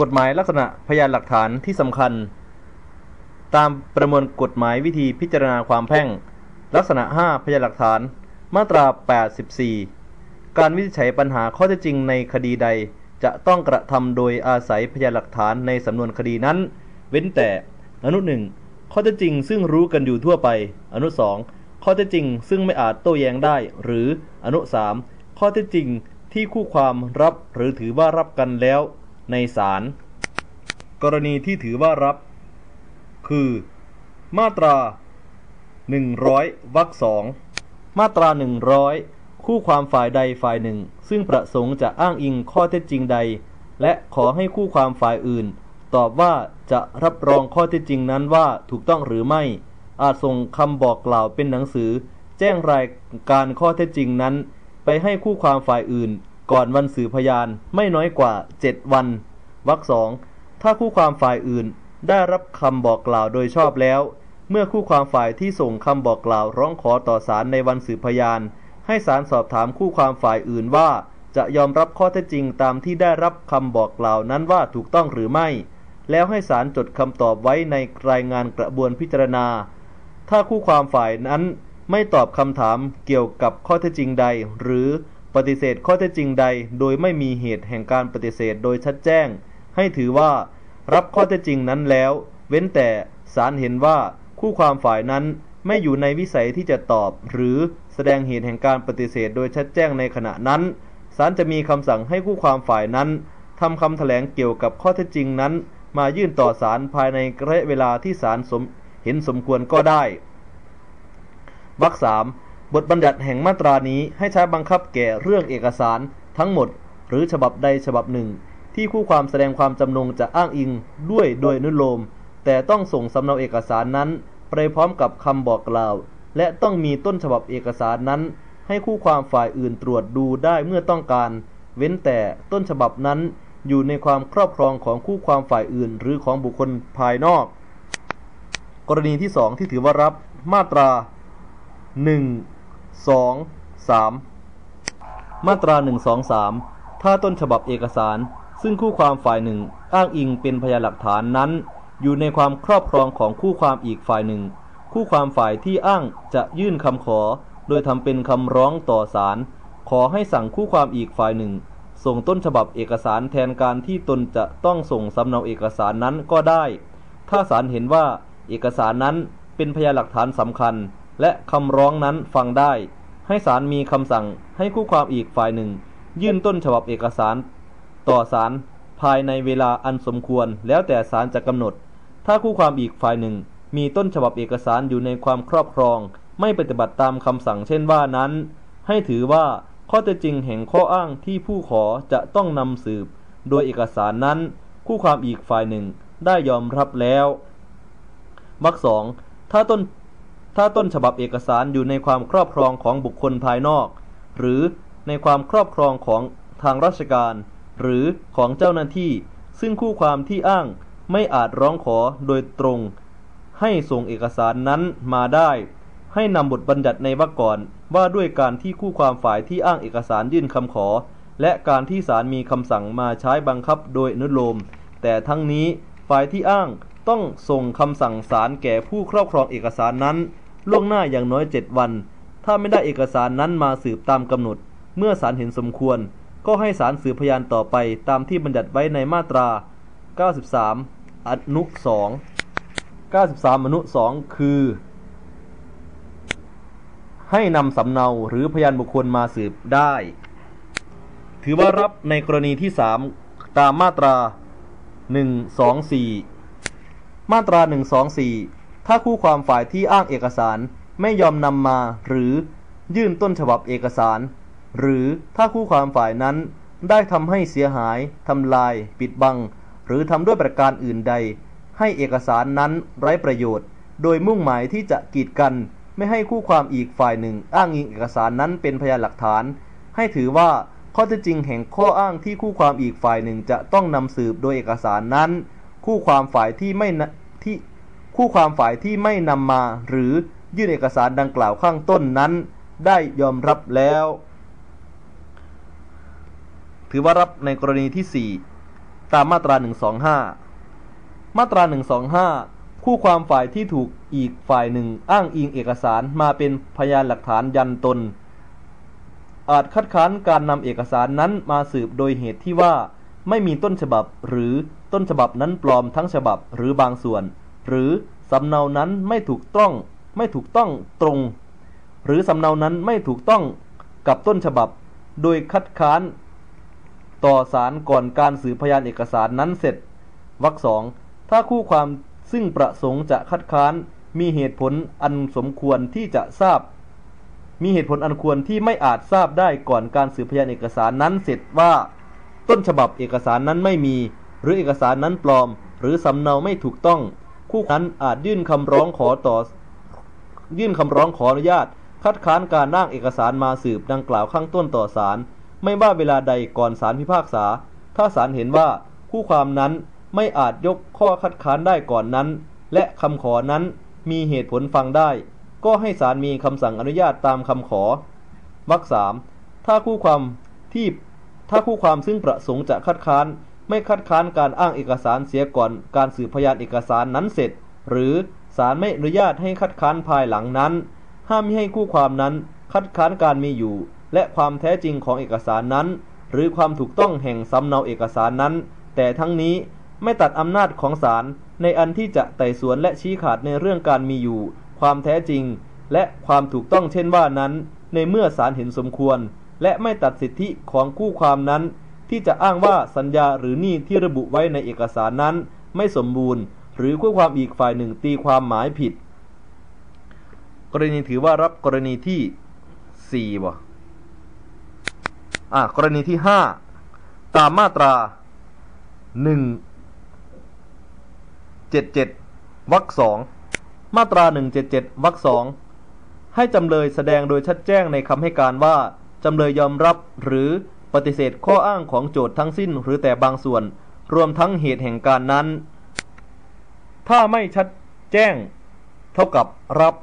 กฎหมายลักษณะพยานหลักฐานที่สำคัญ ตามประมวลกฎหมายวิธีพิจารณาความแพ่ง ลักษณะ 5 พยานหลักฐาน มาตรา 84 การวินิจฉัยปัญหาข้อเท็จจริงในคดีใด จะต้องกระทำโดยอาศัยพยานหลักฐานในสำนวนคดีนั้น เว้นแต่อนุหนึ่งข้อเท็จจริงซึ่งรู้กันอยู่ทั่วไป อนุสองข้อเท็จจริงซึ่งไม่อาจโต้แย้งได้ หรืออนุสามข้อเท็จจริงที่คู่ความรับหรือถือว่ารับกันแล้ว ในศาลกรณีที่ถือว่ารับ คือ มาตรา 100วรรคสองมาตรา 100 คู่ความฝ่ายใดฝ่ายหนึ่ง ซึ่งประสงค์จะอ้างอิงข้อเท็จจริงใด และขอให้คู่ความฝ่ายอื่น ตอบว่าจะรับรองข้อเท็จจริงนั้นว่าถูกต้องหรือไม่ อาจส่งคำบอกกล่าวเป็นหนังสือ แจ้งรายการข้อเท็จจริงนั้น ไปให้คู่ความฝ่ายอื่น ก่อนวันสืบพยานไม่น้อยกว่า 7 วันวรรคสองถ้าคู่ความฝ่ายอื่นได้รับคำบอกกล่าวโดยชอบแล้ว เมื่อคู่ความฝ่ายที่ส่งคำบอกกล่าวร้องขอต่อศาลในวันสืบพยาน ให้ศาลสอบถามคู่ความฝ่ายอื่นว่า จะยอมรับข้อเท็จจริงตามที่ได้รับคำบอกกล่าวนั้นว่าถูกต้องหรือไม่ แล้วให้ศาลจดคำตอบไว้ในรายงานกระบวนพิจารณา ถ้าคู่ความฝ่ายนั้นไม่ตอบคำถามเกี่ยวกับข้อเท็จจริงใด หรือ ปฏิเสธข้อเท็จจริงใด โดยไม่มีเหตุแห่งการปฏิเสธโดยชัดแจ้ง ให้ถือว่ารับข้อเท็จจริงนั้นแล้ว เว้นแต่ศาลเห็นว่าคู่ความฝ่ายนั้นไม่อยู่ในวิสัยที่จะตอบ หรือแสดงเหตุแห่งการปฏิเสธโดยชัดแจ้งในขณะนั้นศาลจะมีคำสั่งให้คู่ความฝ่ายนั้นทำคำแถลงเกี่ยวกับข้อเท็จจริงนั้น มายื่นต่อศาลภายในระยะเวลาที่ศาลสมเห็นสมควรก็ได้วรรคสาม บทบัญญัติแห่งมาตรานี้ให้ใช้บังคับแก่เรื่องเอกสารทั้งหมด หรือฉบับใดฉบับหนึ่ง ที่คู่ความแสดงความจำนงจะอ้างอิงด้วยโดยนุโลม แต่ต้องส่งสำเนาเอกสารนั้น ไปพร้อมกับคำบอกกล่าว และต้องมีต้นฉบับเอกสารนั้น ให้คู่ความฝ่ายอื่นตรวจดูได้เมื่อต้องการ เว้นแต่ต้นฉบับนั้นอยู่ในความครอบครองของคู่ความฝ่ายอื่น หรือของบุคคลภายนอก กรณีที่สองที่ถือว่ารับมาตรา 1 2 3มาตรา1 2 3ถ้าต้นฉบับเอกสาร ซึ่งคู่ความฝ่ายหนึ่งอ้างอิงเป็นพยานหลักฐานนั้น อยู่ในความครอบครองของคู่ความอีกฝ่ายหนึ่ง คู่ความฝ่ายที่อ้างจะยื่นคำขอ โดยทำเป็นคำร้องต่อศาลขอให้สั่งคู่ความอีกฝ่ายหนึ่ง ส่งต้นฉบับเอกสารแทนการที่ตนจะต้องส่งสำเนาเอกสารนั้นก็ได้ ถ้าศาลเห็นว่าเอกสารนั้นเป็นพยานหลักฐานสำคัญ และคำร้องนั้นฟังได้ ให้ศาลมีคำสั่งให้คู่ความอีกฝ่ายหนึ่ง ยื่นต้นฉบับเอกสาร ต่อศาลภายในเวลาอันสมควรแล้วแต่ศาลจะกำหนด ถ้าคู่ความอีกฝ่ายหนึ่ง มีต้นฉบับเอกสารอยู่ในความครอบครอง ไม่ปฏิบัติตามคำสั่งเช่นว่านั้น ให้ถือว่าข้อเท็จจริงแห่งข้ออ้างที่ผู้ขอจะต้องนำสืบ โดยเอกสารนั้น คู่ความอีกฝ่ายหนึ่งได้ยอมรับแล้ววรรคสองถ้าต้น ถ้าต้นฉบับเอกสารอยู่ในความครอบครองของบุคคลภายนอก หรือในความครอบครองของทางราชการ หรือของเจ้าหน้าที่ ซึ่งคู่ความที่อ้างไม่อาจร้องขอโดยตรง ให้ส่งเอกสารนั้นมาได้ ให้นำบทบัญญัติในวรรคก่อนว่าด้วยการที่คู่ความฝ่ายที่อ้างเอกสารยื่นคำขอ และการที่ศาลมีคำสั่งมาใช้บังคับโดยอนุโลม แต่ทั้งนี้ฝ่ายที่อ้างต้องส่งคำสั่งศาลแก่ผู้ครอบครองเอกสารนั้น ล่วงหน้าอย่างน้อยเจ็ดวัน ถ้าไม่ได้เอกสารนั้นมาสืบตามกำหนด เมื่อศาลเห็นสมควร ก็ให้ศาลสืบพยานต่อไปตามที่บัญญัติไว้ในมาตรา 93 อนุ 2 93 อนุ 2 คือ ให้นำสำเนาหรือพยานบุคคลมาสืบได้ ถือว่ารับในกรณีที่ 3 ตามมาตรา 124 มาตรา 124 ถ้าคู่ความฝ่ายที่อ้างเอกสารไม่ยอมนำมา หรือยื่นต้นฉบับเอกสาร หรือถ้าคู่ความฝ่ายนั้นได้ทำให้เสียหายทำลาย ปิดบัง หรือทำด้วยประการอื่นใด ให้เอกสารนั้นไร้ประโยชน์ โดยมุ่งหมายที่จะกีดกัน ไม่ให้คู่ความอีกฝ่ายหนึ่ง อ้างอิงเอกสารนั้นเป็นพยานหลักฐาน ให้ถือว่าข้อเท็จจริงแห่งข้ออ้างที่คู่ความอีกฝ่ายหนึ่งจะต้องนำสืบโดยเอกสารนั้น คู่ความฝ่ายที่ไม่ที่ คู่ความฝ่ายที่ไม่นำมาหรือยื่นเอกสารดังกล่าวข้างต้นนั้น ได้ยอมรับแล้ว ถือว่ารับในกรณีที่ 4 ตามมาตรา 125 มาตรา 125 คู่ความฝ่ายที่ถูกอีกฝ่ายหนึ่งอ้างอิงเอกสารมาเป็นพยานหลักฐานยันตน อาจคัดค้านการนำเอกสารนั้นมาสืบโดยเหตุที่ว่าไม่มีต้นฉบับหรือต้นฉบับนั้นปลอมทั้งฉบับหรือบางส่วน หรือสำเนานั้นไม่ถูกต้องไม่ถูกต้องตรง หรือสำเนานั้นไม่ถูกต้องกับต้นฉบับ โดยคัดค้านต่อศาลก่อนการสืบพยานเอกสารนั้นเสร็จวรรคสองถ้าคู่ความซึ่งประสงค์จะคัดค้านมีเหตุผลอันสมควรที่จะทราบ มีเหตุผลอันควรที่ไม่อาจทราบได้ก่อนการสืบพยานเอกสารนั้นเสร็จว่า ต้นฉบับเอกสารนั้นไม่มี หรือเอกสารนั้นปลอม หรือสำเนาไม่ถูกต้อง คู่นั้นอาจยื่นคำร้องขอต่อ ยื่นคำร้องขออนุญาต คัดค้านการร่างเอกสารมาสืบดังกล่าวข้างต้นต่อศาลไม่ว่าเวลาใดก่อนศาลพิพากษา ถ้าศาลเห็นว่าคู่ความนั้นไม่อาจยกข้อคัดค้านได้ก่อนนั้น และคำขอนั้นมีเหตุผลฟังได้ ก็ให้ศาลมีคำสั่งอนุญาตตามคำขอวรรคสามถ้าคู่ความที่ถ้าคู่ความซึ่งประสงค์จะคัดค้าน ไม่คัดค้านการอ้างเอกสารเสียก่อนการสืบพยานเอกสารนั้นเสร็จ หรือศาลไม่อนุญาตให้คัดค้านภายหลังนั้น ห้ามม่ให้คู่ความนั้นคัดค้านการมีอยู่ และความแท้จริงของเอกสารนั้น หรือความถูกต้องแห่งสำเนาเอกสารนั้น แต่ทั้งนี้ไม่ตัดอำนาจของศาลในอันที่จะไต่สวนและชี้ขาดในเรื่องการมีอยู่ ความแท้จริง และความถูกต้องเช่นว่านั้น ในเมื่อศาลเห็นสมควร และไม่ตัดสิทธิของคู่ความนั้น ที่จะอ้างว่าสัญญาหรือหนี้ที่ระบุไว้ในเอกสารนั้น ไม่สมบูรณ์ หรือคู่ความอีกฝ่ายหนึ่งตีความหมายผิด กรณีถือว่ารับกรณีที่สี่บ่อะกรณีที่ห้าตามมาตราหนึ่งเจ็ดเจ็ดวรรคสองมาตราหนึ่งเจ็ดเจ็ดวรรคสองให้จำเลยแสดงโดยชัดแจ้งในคำให้การว่า จำเลยยอมรับหรือ ปฏิเสธข้ออ้างของโจทย์ทั้งสิ้นหรือแต่บางส่วน รวมทั้งเหตุแห่งการนั้น ถ้าไม่ชัดแจ้ง เท่ากับรับ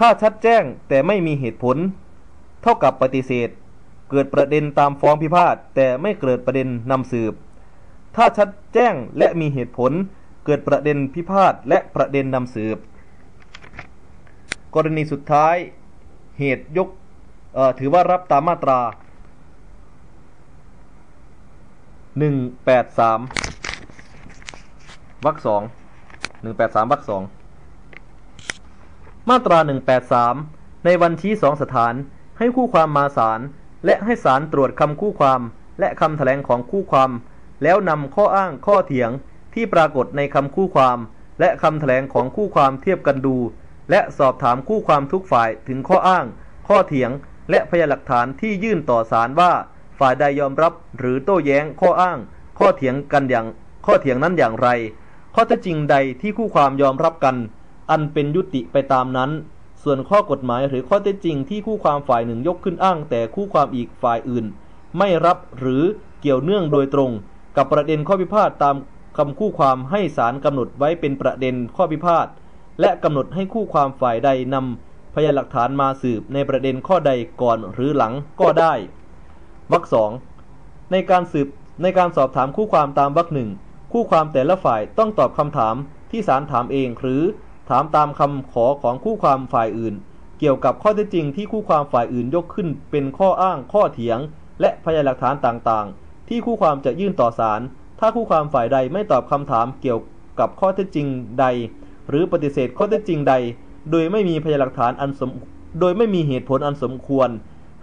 ถ้าชัดแจ้งแต่ไม่มีเหตุผล เท่ากับปฏิเสธ เกิดประเด็นตามฟ้องพิพาทแต่ไม่เกิดประเด็นนำสืบ ถ้าชัดแจ้งและมีเหตุผล เกิดประเด็นพิพาทและประเด็นนำสืบ กรณีสุดท้าย เหตุยกถือว่ารับตามมาตรา 183วรรคสอง183วรรคสองมาตรา183ในวันชี้สองสถานให้คู่ความมาศาลและให้ศาลตรวจคำคู่ความ และคำแถลงของคู่ความ แล้วนำข้ออ้างข้อเถียงที่ปรากฏในคำคู่ความ และคำแถลงของคู่ความเทียบกันดู และสอบถามคู่ความทุกฝ่ายถึงข้ออ้าง ข้อเถียง และพยานหลักฐานที่ยื่นต่อศาลว่า ฝ่ายใดยอมรับหรือโต้แย้งข้ออ้าง ข้อเถียงกันอย่างข้อเถียงนั้นอย่างไร ข้อเท็จจริงใดที่คู่ความยอมรับกัน อันเป็นยุติไปตามนั้น ส่วนข้อกฎหมายหรือข้อเท็จจริงที่คู่ความฝ่ายหนึ่งยกขึ้นอ้าง แต่คู่ความอีกฝ่ายอื่น ไม่รับหรือเกี่ยวเนื่องโดยตรง กับประเด็นข้อพิพาทตามคำคู่ความให้ศาลกำหนดไว้เป็นประเด็นข้อพิพาทและกำหนดให้คู่ความฝ่ายใดนำพยานหลักฐานมาสืบในประเด็นข้อใดก่อนหรือหลังก็ได้ วรรคสองในการสืบในการสอบถามคู่ความตามวรรคหนึ่งคู่ความแต่ละฝ่ายต้องตอบคำถามที่ศาลถามเอง หรือถามตามคำขอของคู่ความฝ่ายอื่น เกี่ยวกับข้อเท็จจริงที่คู่ความฝ่ายอื่นยกขึ้น เป็นข้ออ้างข้อเถียง และพยานหลักฐานต่างๆ ที่คู่ความจะยื่นต่อศาลถ้าคู่ความฝ่ายใดไม่ตอบคำถามเกี่ยวกับข้อเท็จจริงใด หรือปฏิเสธข้อเท็จจริงใด โดยไม่มีพยานหลักฐานอันสมโดยไม่มีเหตุผลอันสมควร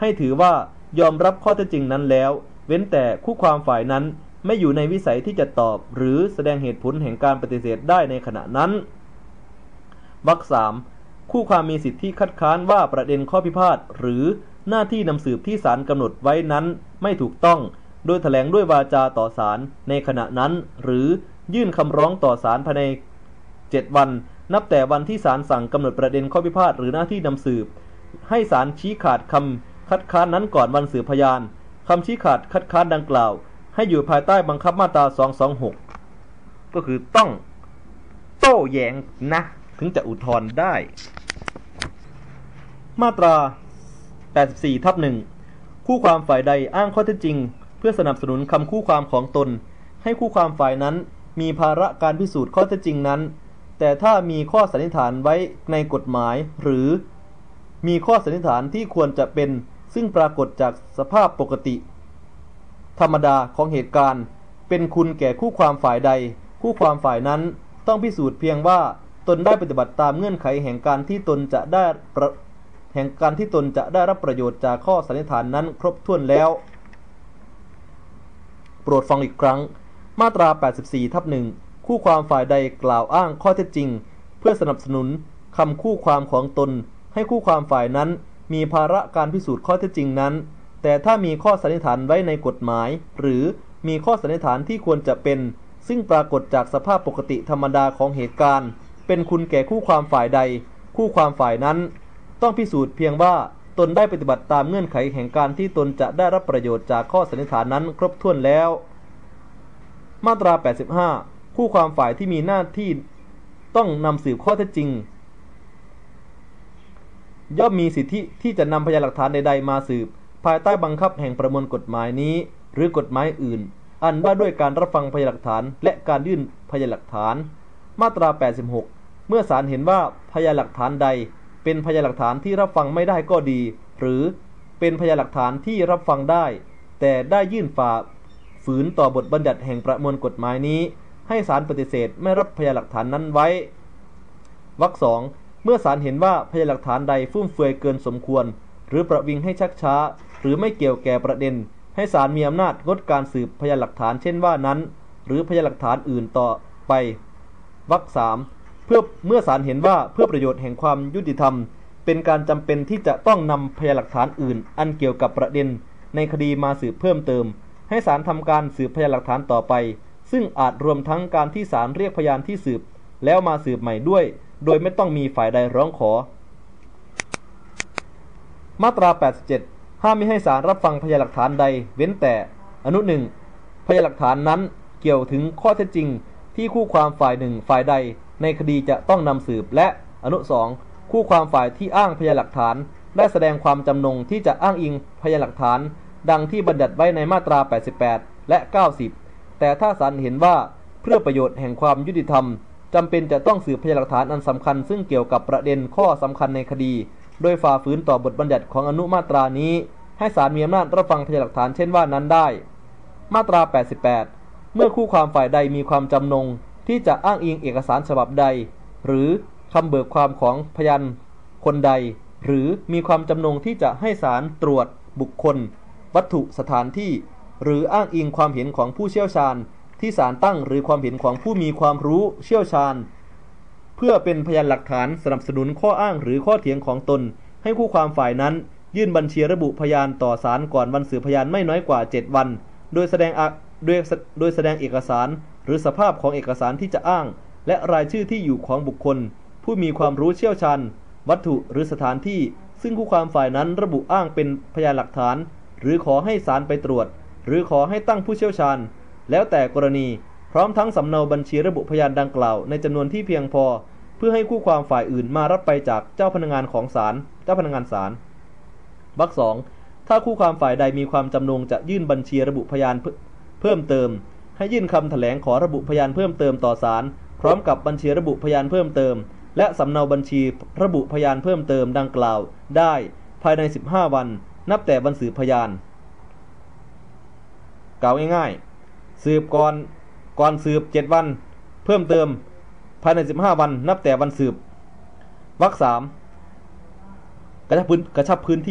ให้ถือว่า ยอมรับข้อเท็จจริงนั้นแล้ว เว้นแต่คู่ความฝ่ายนั้นไม่อยู่ในวิสัยที่จะตอบ หรือแสดงเหตุผลแห่งการปฏิเสธได้ในขณะนั้นวรรคสามคู่ความมีสิทธิคัดค้านว่าประเด็นข้อพิพาทหรือหน้าที่นำสืบที่ศาลกำหนดไว้นั้นไม่ถูกต้อง โดยแถลงด้วยวาจาต่อศาลในขณะนั้น หรือยื่นคำร้องต่อศาลภายใน 7 วัน นับแต่วันที่ศาลสั่งกำหนดประเด็นข้อพิพาทหรือหน้าที่นำสืบ ให้ศาลชี้ขาดคำ คัดค้านนั้นก่อนวันสืบพยานคำชี้ขาดคัดค้านดังกล่าว ให้อยู่ภายใต้บังคับมาตรา 226 ก็คือต้องโต้แย้งนะ ถึงจะอุทธรณ์ได้ มาตรา 84 ทับหนึ่งคู่ความฝ่ายใดอ้างข้อเท็จจริง เพื่อสนับสนุนคำคู่ความของตน ให้คู่ความฝ่ายนั้นมีภาระการพิสูจน์ข้อเท็จจริงนั้น แต่ถ้ามีข้อสันนิษฐานไว้ในกฎหมายหรือมีข้อสันนิษฐานที่ควรจะเป็น ซึ่งปรากฏจากสภาพปกติ ธรรมดาของเหตุการณ์ เป็นคุณแก่คู่ความฝ่ายใด คู่ความฝ่ายนั้นต้องพิสูจน์เพียงว่าตนได้ปฏิบัติตามเงื่อนไขแห่งการที่ตนจะได้แห่งการที่ตนจะได้รับประโยชน์จากข้อสันนิษฐานนั้นครบถ้วนแล้ว โปรดฟังอีกครั้ง มาตรา 84 ทับหนึ่งคู่ความฝ่ายใดกล่าวอ้างข้อเท็จจริง เพื่อสนับสนุนคำคู่ความของตนให้คู่ความฝ่ายนั้น มีภาระการพิสูจน์ข้อเท็จจริงนั้น แต่ถ้ามีข้อสันนิษฐานไว้ในกฎหมาย หรือมีข้อสันนิษฐานที่ควรจะเป็น ซึ่งปรากฏจากสภาพปกติธรรมดาของเหตุการณ์ เป็นคุณแก่คู่ความฝ่ายใด คู่ความฝ่ายนั้น ต้องพิสูจน์เพียงว่าตนได้ปฏิบัติตามเงื่อนไขแห่งการที่ตนจะได้รับประโยชน์จากข้อสันนิษฐานนั้นครบถ้วนแล้ว มาตรา 85 คู่ความฝ่ายที่มีหน้าที่ต้องนำสืบข้อเท็จจริง ย่อมมีสิทธิที่จะนำพยานหลักฐานใดๆมาสืบ ภายใต้บังคับแห่งประมวลกฎหมายนี้ หรือกฎหมายอื่น อันว่าด้วยการรับฟังพยานหลักฐาน และการยื่นพยานหลักฐาน มาตรา 86 เมื่อศาลเห็นว่าพยานหลักฐานใด เป็นพยานหลักฐานที่รับฟังไม่ได้ก็ดี หรือเป็นพยานหลักฐานที่รับฟังได้ แต่ได้ยื่นฝ่าฝืนต่อบทบัญญัติแห่งประมวลกฎหมายนี้ ให้ศาลปฏิเสธไม่รับพยานหลักฐานนั้นไว้วรรคสอง เมื่อศาลเห็นว่าพยานหลักฐานใดฟุ่มเฟือยเกินสมควร หรือประวิงให้ชักช้า หรือไม่เกี่ยวแก่ประเด็น ให้ศาลมีอำนาจงดการสืบพยานหลักฐานเช่นว่านั้น หรือพยานหลักฐานอื่นต่อไปวรรคสามเพื่อเมื่อศาลเห็นว่าเพื่อประโยชน์แห่งความยุติธรรม เป็นการจำเป็นที่จะต้องนำพยานหลักฐานอื่น อันเกี่ยวกับประเด็น ในคดีมาสืบเพิ่มเติม ให้ศาลทำการสืบพยานหลักฐานต่อไป ซึ่งอาจรวมทั้งการที่ศาลเรียกพยานที่สืบ แล้วมาสืบใหม่ด้วย โดยไม่ต้องมีฝ่ายใดร้องขอ มาตรา 87 ห้ามม่ให้ศาลรับฟังพยานหลักฐานใด เว้นแต่ อนุหนึ่งพยานหลักฐานนั้นเกี่ยวถึงข้อเท็จจริง ที่คู่ความฝ่ายหนึ่งฝ่ายใด ในคดีจะต้องนำสืบและอนุสองคู่ความฝ่ายที่อ้างพยานหลักฐาน ได้แสดงความจำนงที่จะอ้างอิงพยานหลักฐาน ดังที่บัญญัติไว้ในมาตรา 88 และ 90 แต่ถ้าศาลเห็นว่าเพื่อประโยชน์แห่งความยุติธรรม จำเป็นจะต้องสืบพยานหลักฐานอันสำคัญ ซึ่งเกี่ยวกับประเด็นข้อสำคัญในคดี โดยฝ่าฝืนต่อบทบัญญัติของอนุมาตรานี้ ให้ศาลมีอำนาจรับฟังพยานหลักฐานเช่นว่านั้นได้ มาตรา 88 เมื่อคู่ความฝ่ายใดมีความจำนง ที่จะอ้างอิงเอกสารฉบับใด หรือคำเบิกความของพยานคนใด หรือมีความจำนงที่จะให้ศาลตรวจบุคคล วัตถุสถานที่ หรืออ้างอิงความเห็นของผู้เชี่ยวชาญ ที่ศาลตั้งหรือความเห็นของผู้มีความรู้เชี่ยวชาญ เพื่อเป็นพยานหลักฐานสนับสนุนข้ออ้างหรือข้อเถียงของตน ให้คู่ความฝ่ายนั้น ยื่นบัญชีระบุพยานต่อศาลก่อนวันสืบพยานไม่น้อยกว่า 7 วัน โดยแสดงอะโดยโดยแสดงเอกสาร หรือสภาพของเอกสารที่จะอ้าง และรายชื่อที่อยู่ของบุคคล ผู้มีความรู้เชี่ยวชาญ วัตถุหรือสถานที่ ซึ่งคู่ความฝ่ายนั้นระบุอ้างเป็นพยานหลักฐาน หรือขอให้ศาลไปตรวจ หรือขอให้ตั้งผู้เชี่ยวชาญ แล้วแต่กรณีพร้อมทั้งสำเนาบัญชีระบุพยานดังกล่าวในจำนวนที่เพียงพอ เพื่อให้คู่ความฝ่ายอื่นมารับไปจากเจ้าพนักงานของศาลเจ้าพนักงานศาลวรรคสองถ้าคู่ความฝ่ายใดมีความจำนงจะยื่นบัญชีระบุพยานเพิ่มเติม ให้ยื่นคำแถลงขอระบุพยานเพิ่มเติมต่อศาลพร้อมกับบัญชีระบุพยานเพิ่มเติม และสำเนาบัญชีระบุพยานเพิ่มเติมดังกล่าว ได้ภายใน 15 วัน นับแต่วันสืบพยานกล่าวง่ายๆ สืบก่อนก่อนสืบ7วัน เพิ่มเติมภายใน15วัน นับแต่วันสืบวรรคสามกระชับพื้นกระชับพื้นที่